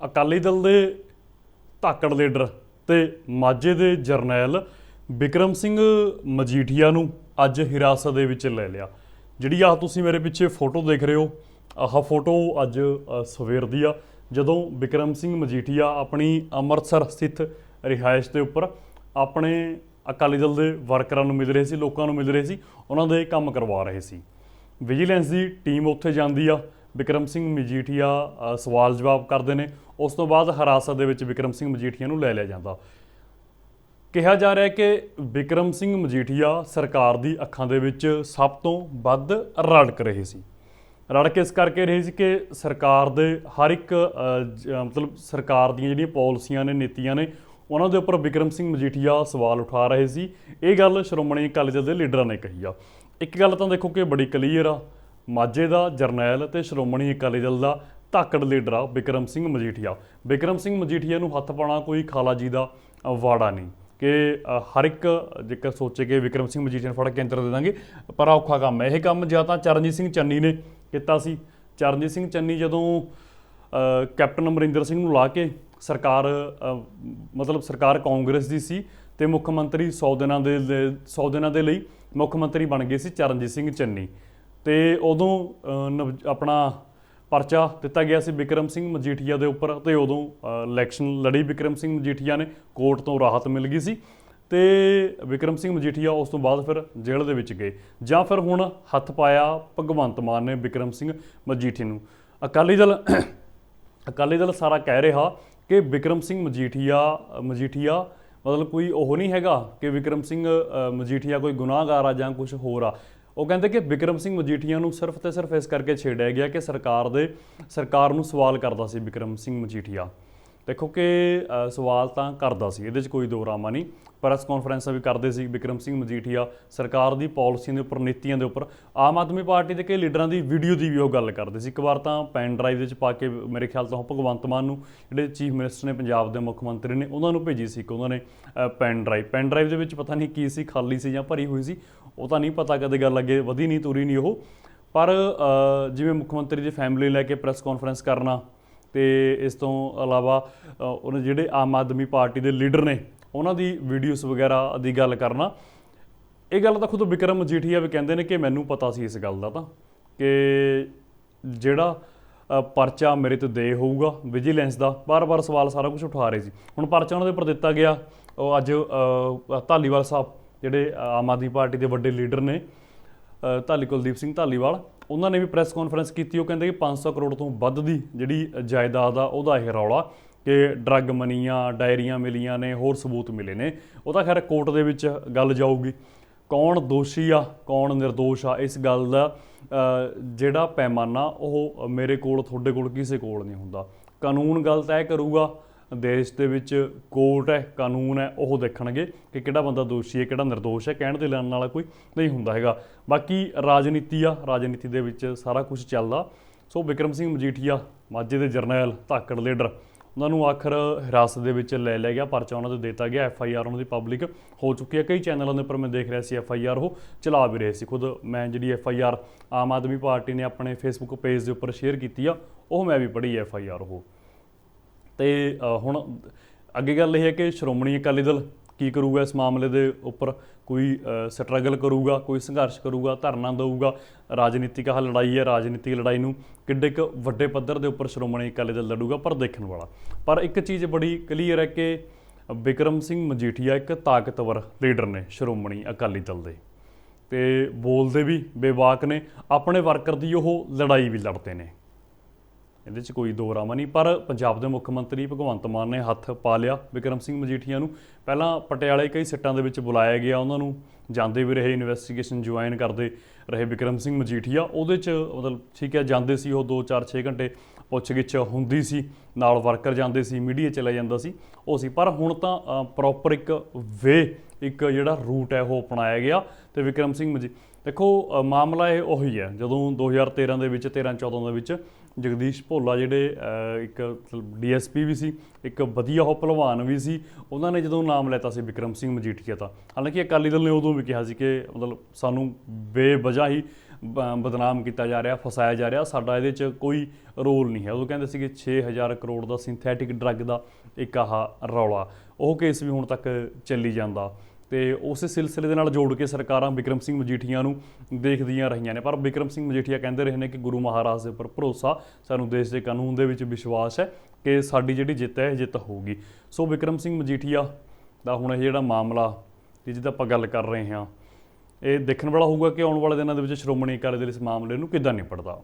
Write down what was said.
ਅਕਾਲੀ ਦਲ ਦੇ ਧਾਕੜ ਲੀਡਰ ਤੇ ਮਾਝੇ ਦੇ ਜਰਨੈਲ ਵਿਕਰਮ ਸਿੰਘ ਮਜੀਠੀਆ ਨੂੰ ਅੱਜ ਹਿਰਾਸਤ ਦੇ ਵਿੱਚ ਲੈ ਲਿਆ। ਜਿਹੜੀ ਆ ਤੁਸੀਂ ਮੇਰੇ ਪਿੱਛੇ ਫੋਟੋ ਦੇਖ ਰਹੇ ਹੋ, ਆਹ ਫੋਟੋ ਅੱਜ ਸਵੇਰ ਦੀ ਆ, ਜਦੋਂ ਵਿਕਰਮ ਸਿੰਘ ਮਜੀਠੀਆ ਆਪਣੀ ਅੰਮ੍ਰਿਤਸਰ ਸਥਿਤ ਰਿਹਾਇਸ਼ ਦੇ ਉੱਪਰ ਆਪਣੇ ਅਕਾਲੀ ਦਲ ਦੇ ਵਰਕਰਾਂ ਨੂੰ ਮਿਲ ਰਹੇ ਸੀ, ਲੋਕਾਂ ਨੂੰ ਮਿਲ ਰਹੇ ਸੀ, ਉਹਨਾਂ ਦੇ ਕੰਮ ਕਰਵਾ ਰਹੇ ਸੀ। ਵਿਜੀਲੈਂਸ ਦੀ ਟੀਮ ਉੱਥੇ ਜਾਂਦੀ ਆ ਵਿਕਰਮ ਸਿੰਘ ਮਜੀਠੀਆ ਸਵਾਲ ਜਵਾਬ ਕਰਦੇ ਨੇ। ਉਸ ਤੋਂ ਬਾਅਦ ਹਿਰਾਸਤ ਦੇ ਵਿੱਚ ਵਿਕਰਮ ਸਿੰਘ ਮਜੀਠੀਆ ਨੂੰ ਲੈ ਲਿਆ ਜਾਂਦਾ। ਕਿਹਾ ਜਾ ਰਿਹਾ ਹੈ ਕਿ ਵਿਕਰਮ ਸਿੰਘ ਮਜੀਠੀਆ ਸਰਕਾਰ ਦੀ ਅੱਖਾਂ ਦੇ ਵਿੱਚ ਸਭ ਤੋਂ ਵੱਧ ਰੜਕ ਰਹੇ ਸੀ। ਰੜਕ ਇਸ ਕਰਕੇ ਰਹੇ ਸੀ ਕਿ ਸਰਕਾਰ ਦੇ ਹਰ ਇੱਕ ਮਤਲਬ ਸਰਕਾਰ ਦੀਆਂ ਜਿਹੜੀਆਂ ਪਾਲਿਸੀਆਂ ਨੇ, ਨੀਤੀਆਂ ਨੇ, ਉਹਨਾਂ ਦੇ ਉੱਪਰ ਵਿਕਰਮ ਸਿੰਘ ਮਜੀਠੀਆ ਸਵਾਲ ਉਠਾ ਰਹੇ ਸੀ। ਇਹ ਗੱਲ ਸ਼੍ਰੋਮਣੀ ਅਕਾਲੀ ਦਲ ਦੇ ਲੀਡਰਾਂ ਨੇ ਕਹੀ ਆ। ਇੱਕ ਗੱਲ ਤਾਂ ਦੇਖੋ ਕਿ ਬੜੀ ਕਲੀਅਰ ਆ। ਮਾਝੇ ਦਾ ਜਰਨੈਲ ਅਤੇ ਸ਼੍ਰੋਮਣੀ ਅਕਾਲੀ ਦਲ ਦਾ ਧਾਕੜ ਲੀਡਰ ਆ ਵਿਕਰਮ ਸਿੰਘ ਮਜੀਠੀਆ। ਵਿਕਰਮ ਸਿੰਘ ਮਜੀਠੀਆ ਨੂੰ ਹੱਥ ਪਾਉਣਾ ਕੋਈ ਖਾਲਾ ਜੀ ਦਾ ਵਾੜਾ ਨਹੀਂ। ਕਿ ਹਰ ਇੱਕ ਜੇਕਰ ਸੋਚੇ ਕਿ ਵਿਕਰਮ ਸਿੰਘ ਮਜੀਠੀਆ ਨੂੰ ਫੜ ਕੇ ਕੇਂਦਰ ਦੇ ਦਾਂਗੇ, ਪਰ ਔਖਾ ਕੰਮ ਹੈ। ਇਹ ਕੰਮ ਜਾਂ ਤਾਂ ਚਰਨਜੀਤ ਸਿੰਘ ਚੰਨੀ ਨੇ ਕੀਤਾ ਸੀ। ਚਰਨਜੀਤ ਸਿੰਘ ਚੰਨੀ ਜਦੋਂ ਕੈਪਟਨ ਅਮਰਿੰਦਰ ਸਿੰਘ ਨੂੰ ਲਾ ਕੇ ਸਰਕਾਰ ਮਤਲਬ ਸਰਕਾਰ ਕਾਂਗਰਸ ਦੀ ਸੀ ਤੇ ਮੁੱਖ ਮੰਤਰੀ 100 ਦਿਨਾਂ ਦੇ 100 ਦਿਨਾਂ ਦੇ ਲਈ ਮੁੱਖ ਮੰਤਰੀ ਬਣ ਗਏ ਸੀ ਚਰਨਜੀਤ ਸਿੰਘ ਚੰਨੀ। ਤੇ ਉਦੋਂ ਅ, ਨਵ- ਆਪਣਾ ਪਰਚਾ ਦਿੱਤਾ ਗਿਆ ਸੀ ਵਿਕਰਮ ਸਿੰਘ ਮਜੀਠੀਆ ਦੇ ਉੱਪਰ ਤੇ ਉਦੋਂ ਅ, ਇਲੈਕਸ਼ਨ ਲੜੀ ਵਿਕਰਮ ਸਿੰਘ ਮਜੀਠੀਆ ਨੇ ਕੋਰਟ ਤੋਂ ਰਾਹਤ ਮਿਲ ਗਈ ਸੀ ਤੇ ਵਿਕਰਮ ਸਿੰਘ ਮਜੀਠੀਆ ਉਸ ਤੋਂ ਬਾਅਦ ਫਿਰ ਜੇਲ੍ਹ ਦੇ ਵਿੱਚ ਗਏ। ਜਾਂ ਫਿਰ ਹੁਣ ਹੱਥ ਪਾਇਆ ਭਗਵੰਤ ਮਾਨ ਨੇ ਵਿਕਰਮ ਸਿੰਘ ਮਜੀਠੀ ਨੂੰ। ਅਕਾਲੀ ਦਲ ਅਕਾਲੀ ਦਲ ਸਾਰਾ ਕਹਿ ਰਿਹਾ ਕਿ ਵਿਕਰਮ ਸਿੰਘ ਮਜੀਠੀਆ ਮਜੀਠੀਆ ਮਤਲਬ ਕੋਈ ਉਹ ਨਹੀਂ ਹੈਗਾ ਕਿ ਵਿਕਰਮ ਸਿੰਘ ਅ, ਮਜੀਠੀਆ ਕੋਈ ਗੁਨਾਹਗਾਰ ਆ ਜਾਂ ਕੁਝ ਹੋਰ ਆ। ਉਹ ਕਹਿੰਦੇ ਕਿ ਵਿਕਰਮ ਸਿੰਘ ਮਜੀਠੀਆ ਨੂੰ ਸਿਰਫ ਤੇ ਸਿਰਫ ਇਸ ਕਰਕੇ ਛੇੜਿਆ ਗਿਆ ਕਿ ਸਰਕਾਰ ਦੇ, ਸਰਕਾਰ ਨੂੰ ਸਵਾਲ ਕਰਦਾ ਸੀ ਵਿਕਰਮ ਸਿੰਘ ਮਜੀਠੀਆ। ਦੇਖੋ ਕਿ ਸਵਾਲ ਤਾਂ ਕਰਦਾ ਸੀ, ਇਹਦੇ 'ਚ ਕੋਈ ਦੋ ਰਾਮਾ ਨਹੀਂ ਪ੍ਰੈਸ ਕਾਨਫਰੰਸਾਂ ਵੀ ਕਰਦੇ ਸੀ ਵਿਕਰਮ ਸਿੰਘ ਮਜੀਠੀਆ, ਸਰਕਾਰ ਦੀ ਪਾਲਿਸੀਆਂ ਦੇ ਉੱਪਰ, ਨੀਤੀਆਂ ਦੇ ਉੱਪਰ। ਆਮ ਆਦਮੀ ਪਾਰਟੀ ਦੇ ਕਈ ਲੀਡਰਾਂ ਦੀ ਵੀਡੀਓ ਦੀ ਵੀ ਉਹ ਗੱਲ ਕਰਦੇ ਸੀ। ਇੱਕ ਵਾਰ ਤਾਂ ਪੈਨ ਡਰਾਈਵ ਦੇ ਵਿੱਚ ਪਾ ਕੇ ਮੇਰੇ ਖਿਆਲ ਤੋਂ ਉਹ ਭਗਵੰਤ ਮਾਨ ਨੂੰ, ਜਿਹੜੇ ਚੀਫ ਮਿਨਿਸਟਰ ਨੇ ਪੰਜਾਬ ਦੇ ਮੁੱਖ ਮੰਤਰੀ ਨੇ, ਉਹਨਾਂ ਨੂੰ ਭੇਜੀ ਸੀ ਕਿ ਉਹਨਾਂ ਨੇ ਪੈਨ ਡਰਾਈਵ। ਪੈਨ ਡਰਾਈਵ ਦੇ ਵਿੱਚ ਪਤਾ ਨਹੀਂ ਕੀ ਸੀ, ਖਾਲੀ ਸੀ ਜਾਂ ਭਰੀ ਹੋਈ ਸੀ। ਉਹ ਤਾਂ ਨਹੀਂ ਪਤਾ ਕਦੇ ਗੱਲ ਅੱਗੇ ਵਧੀ ਨਹੀਂ ਤੁਰੀ ਨਹੀਂ ਉਹ। ਪਰ ਜਿਵੇਂ ਮੁੱਖ ਮੰਤਰੀ ਦੀ ਫੈਮਿਲੀ ਲੈ ਕੇ ਪ੍ਰੈਸ ਕਾਨਫਰੰਸ ਕਰਨਾ ਤੇ ਇਸ ਤੋਂ ਇਲਾਵਾ ਅ, ਉਹਨੇ ਜਿਹੜੇ ਆਮ ਆਦਮੀ ਪਾਰਟੀ ਦੇ ਲੀਡਰ ਨੇ ਉਹਨਾਂ ਦੀ ਵੀਡੀਓਜ਼ ਵਗੈਰਾ ਦੀ ਗੱਲ ਕਰਨਾ। ਇਹ ਗੱਲ ਤਾਂ ਖੁਦ ਵਿਕਰਮ ਮਜੀਠੀਆ ਵੀ ਕਹਿੰਦੇ ਨੇ ਕਿ ਮੈਨੂੰ ਪਤਾ ਸੀ ਇਸ ਗੱਲ ਦਾ ਤਾਂ ਕਿ ਜਿਹੜਾ ਪਰਚਾ ਮੇਰੇ ਤੇ ਦੇ ਹੋਊਗਾ ਵਿਜੀਲੈਂਸ ਦਾ ਬਾਰ-ਬਾਰ ਸਵਾਲ ਸਾਰਾ ਕੁਝ ਉਠਾ ਰਹੇ ਸੀ। ਹੁਣ ਪਰਚਾ ਉਹਨਾਂ ਦੇ ਉੱਪਰ ਦਿੱਤਾ ਗਿਆ। ਉਹ ਅੱਜ ਧਾਲੀਵਾਲ ਸਾਹਿਬ ਜਿਹੜੇ ਆਮ ਆਦਮੀ ਪਾਰਟੀ ਦੇ ਵੱਡੇ ਲੀਡਰ ਨੇ ਧਾਲੀ ਕੁਲਦੀਪ ਸਿੰਘ ਧਾਲੀਵਾਲ, ਉਹਨਾਂ ਨੇ ਵੀ ਪ੍ਰੈਸ ਕਾਨਫਰੰਸ ਕੀਤੀ। ਉਹ ਕਹਿੰਦੇ ਕਿ 500 ਕਰੋੜ ਤੋਂ ਵੱਧ ਦੀ ਜਿਹੜੀ ਜਾਇਦਾਦ ਆ, ਉਹਦਾ ਇਹ ਰੌਲਾ ਕਿ ਡਰੱਗ ਮਨੀਆਂ, ਡਾਇਰੀਆਂ ਮਿਲੀਆਂ ਨੇ, ਹੋਰ ਸਬੂਤ ਮਿਲੇ ਨੇ। ਉਹ ਤਾਂ ਖੈਰ ਕੋਰਟ ਦੇ ਵਿੱਚ ਗੱਲ ਜਾਊਗੀ। ਕੌਣ ਦੋਸ਼ੀ ਆ, ਕੌਣ ਨਿਰਦੋਸ਼ ਆ, ਇਸ ਗੱਲ ਦਾ ਜਿਹੜਾ ਪੈਮਾਨਾ ਉਹ ਮੇਰੇ ਕੋਲ, ਤੁਹਾਡੇ ਕੋਲ ਕਿਸੇ ਕੋਲ ਨਹੀਂ ਹੁੰਦਾ। ਕਾਨੂੰਨ ਗੱਲ ਤੈਅ ਕਰੂਗਾ ਦੇਸ਼ ਦੇ ਵਿੱਚ ਕੋਰਟ ਹੈ, ਕਾਨੂੰਨ ਹੈ, ਉਹ ਦੇਖਣਗੇ ਕਿ ਕਿਹੜਾ ਬੰਦਾ ਦੋਸ਼ੀ ਹੈ, ਕਿਹੜਾ ਨਿਰਦੋਸ਼ ਹੈ, ਕਹਿਣ ਤੇ ਲੈਣ ਵਾਲਾ ਕੋਈ ਨਹੀਂ ਹੁੰਦਾ ਹੈਗਾ। ਬਾਕੀ ਰਾਜਨੀਤੀ ਆ, ਰਾਜਨੀਤੀ ਦੇ ਵਿੱਚ ਸਾਰਾ ਕੁਝ ਚੱਲਦਾ। ਸੋ ਵਿਕਰਮ ਸਿੰਘ ਮਜੀਠੀਆ, ਮਾਝੇ ਦੇ ਜਰਨੈਲ, ਧਾਕੜ ਲੀਡਰ, ਉਹਨਾਂ ਨੂੰ ਆਖਰ ਹਿਰਾਸਤ ਦੇ ਵਿੱਚ ਲੈ ਲਿਆ ਗਿਆ, ਪਰਚਾ ਉਹਨਾਂ ਤੇ ਦਿੱਤਾ ਗਿਆ ਐਫ ਆਈ ਆਰ ਉਹਨਾਂ ਦੀ ਪਬਲਿਕ ਹੋ ਚੁੱਕੀ ਹੈ। ਕਈ ਚੈਨਲਾਂ ਦੇ ਉੱਪਰ ਮੈਂ ਦੇਖ ਰਿਹਾ ਸੀ ਐਫ ਆਈ ਆਰ ਉਹ ਚਲਾ ਵੀ ਰਹੇ ਸੀ। ਖੁਦ ਮੈਂ ਜਿਹੜੀ F I R Aam Aadmi Party ਨੇ ਆਪਣੇ ਫੇਸਬੁੱਕ ਪੇਜ ਦੇ ਉੱਪਰ ਸ਼ੇਅਰ ਕੀਤੀ ਆ, ਉਹ ਮੈਂ ਵੀ ਪੜ੍ਹੀ ਐਫ ਆਈ ਆਰ ਉਹ। ਤੇ ਹੁਣ ਅੱਗੇ ਗੱਲ ਇਹ ਹੈ ਕਿ ਸ਼੍ਰੋਮਣੀ ਅਕਾਲੀ ਦਲ ਕੀ ਕਰੂਗਾ ਇਸ ਮਾਮਲੇ ਦੇ ਉੱਪਰ? ਕੋਈ ਸਟਰਗਲ ਕਰੂਗਾ, ਕੋਈ ਸੰਘਰਸ਼ ਕਰੂਗਾ, ਧਰਨਾ ਦੇਊਗਾ? ਰਾਜਨੀਤਿਕ ਆਹ ਲੜਾਈ ਹੈ, ਰਾਜਨੀਤਿਕ ਲੜਾਈ ਨੂੰ ਕਿੱਡੇ ਕੁ ਵੱਡੇ ਪੱਧਰ ਦੇ ਉੱਪਰ ਸ਼੍ਰੋਮਣੀ ਅਕਾਲੀ ਦਲ ਲੜੂਗਾ? ਪਰ ਦੇਖਣ ਵਾਲਾ। ਪਰ ਇੱਕ ਚੀਜ਼ ਬੜੀ ਕਲੀਅਰ ਹੈ ਕਿ ਵਿਕਰਮ ਸਿੰਘ ਮਜੀਠੀਆ ਇੱਕ ਤਾਕਤਵਰ ਲੀਡਰ ਨੇ ਸ਼੍ਰੋਮਣੀ ਅਕਾਲੀ ਦਲ ਦੇ। ਤੇ ਬੋਲਦੇ ਵੀ ਬੇਵਾਕ ਨੇ, ਆਪਣੇ ਵਰਕਰ ਦੀ ਉਹ ਲੜਾਈ ਵੀ ਲੜਦੇ ਨੇ। ਇਹਦੇ 'ਚ ਕੋਈ ਦੋ ਰਾਮਾ ਨਹੀਂ, ਪਰ ਪੰਜਾਬ ਦੇ ਮੁੱਖ ਮੰਤਰੀ ਭਗਵੰਤ ਮਾਨ ਨੇ ਹੱਥ ਪਾ ਲਿਆ ਵਿਕਰਮ ਸਿੰਘ ਮਜੀਠੀਆ ਨੂੰ। ਪਹਿਲਾਂ ਪਟਿਆਲੇ ਕਈ ਸਿੱਟਾਂ ਦੇ ਵਿੱਚ ਬੁਲਾਇਆ ਗਿਆ ਉਹਨਾਂ ਨੂੰ, ਜਾਂਦੇ ਵੀ ਰਹੇ ਇਨਵੈਸਟੀਗੇਸ਼ਨ ਜੁਆਇਨ ਕਰਦੇ ਰਹੇ ਵਿਕਰਮ ਸਿੰਘ ਮਜੀਠੀਆ। ਉਹਦੇ 'ਚ ਮਤਲਬ ਠੀਕ ਹੈ, ਜਾਂਦੇ ਸੀ, ਉਹ 2-4 6 ਘੰਟੇ ਪੁੱਛਗਿੱਛ ਹੁੰਦੀ ਸੀ, ਨਾਲ ਵਰਕਰ ਜਾਂਦੇ ਸੀ, ਮੀਡੀਆ ਚਲਾ ਜਾਂਦਾ ਸੀ, ਉਹ ਸੀ। ਪਰ ਹੁਣ ਤਾਂ ਪ੍ਰੋਪਰ ਇੱਕ ਵੇ ਇੱਕ ਜਿਹੜਾ ਰੂਟ ਹੈ, ਉਹ ਅਪਣਾਇਆ ਗਿਆ ਤੇ ਵਿਕਰਮ ਸਿੰਘ ਮਜੀ, ਦੇਖੋ ਮਾਮਲਾ ਇਹ ਉਹੀ ਹੈ, ਜਦੋਂ 2013 ਦੇ ਵਿੱਚ 13 14 ਦੇ ਵਿੱਚ ਜਗਦੀਸ਼ ਭੋਲਾ ਜਿਹੜੇ ਅ, ਇੱਕ ਡੀਐਸਪੀ ਵੀ ਸੀ ਇੱਕ ਵਧੀਆ ਉਹ ਪਹਿਲਵਾਨ ਵੀ ਸੀ ਉਹਨਾਂ ਨੇ ਜਦੋਂ ਨਾਮ ਲੈਤਾ ਸੀ ਵਿਕਰਮ ਸਿੰਘ ਮਜੀਠੀਆ ਦਾ। ਹਾਲਾਂਕਿ ਅਕਾਲੀ ਦਲ ਨੇ ਉਦੋਂ ਵੀ ਕਿਹਾ ਸੀ ਕਿ ਮਤਲਬ ਸਾਨੂੰ ਬੇਵਜ੍ਹਾ ਹੀ ਬਦਨਾਮ ਕੀਤਾ ਜਾ ਰਿਹਾ ਫਸਾਇਆ ਜਾ ਰਿਹਾ ਸਾਡਾ ਇਹਦੇ 'ਚ ਕੋਈ ਰੋਲ ਨਹੀਂ ਹੈ। ਉਹ ਕਹਿੰਦੇ ਸੀਗੇ 6000 ਕਰੋੜ ਦਾ ਸਿੰਥੈਟਿਕ ਡਰੱਗ ਦਾ ਇੱਕ ਆਹ ਰੌਲਾ। ਉਹ ਕੇਸ ਵੀ ਹੁਣ ਤੱਕ ਚੱਲੀ ਜਾਂਦਾ। ਤੇ ਉਸੇ ਸਿਲਸਿਲੇ ਦੇ ਨਾਲ ਜੋੜ ਕੇ ਸਰਕਾਰਾਂ ਵਿਕਰਮ ਸਿੰਘ ਮਜੀਠੀਆ ਨੂੰ ਦੇਖਦੀਆਂ ਰਹੀਆਂ ਨੇ। ਪਰ ਵਿਕਰਮ ਸਿੰਘ ਮਜੀਠੀਆ ਕਹਿੰਦੇ ਰਹੇ ਨੇ ਕਿ ਗੁਰੂ ਮਹਾਰਾਜ ਦੇ ਉੱਪਰ ਭਰੋਸਾ ਸਾਨੂੰ ਦੇਸ਼ ਦੇ ਕਾਨੂੰਨ ਦੇ ਵਿੱਚ ਵਿਸ਼ਵਾਸ ਹੈ ਕਿ ਸਾਡੀ ਜਿਹੜੀ ਜਿੱਤ ਹੈ, ਇਹ ਜਿੱਤ ਹੋਊਗੀ। ਸੋ ਵਿਕਰਮ ਸਿੰਘ ਮਜੀਠੀਆ ਦਾ ਹੁਣ ਇਹ ਜਿਹੜਾ ਮਾਮਲਾ ਜਿਹਦੀ ਆਪਾਂ ਗੱਲ ਕਰ ਰਹੇ ਹਾਂ, ਇਹ ਦੇਖਣ ਵਾਲਾ ਹੋਊਗਾ ਕਿ ਆਉਣ ਵਾਲੇ ਦਿਨਾਂ ਦੇ ਵਿੱਚ ਸ਼੍ਰੋਮਣੀ ਅਕਾਲੀ ਦਲ ਇਸ ਮਾਮਲੇ ਨੂੰ ਕਿੱਦਾਂ ਨਿਪਟਦਾ।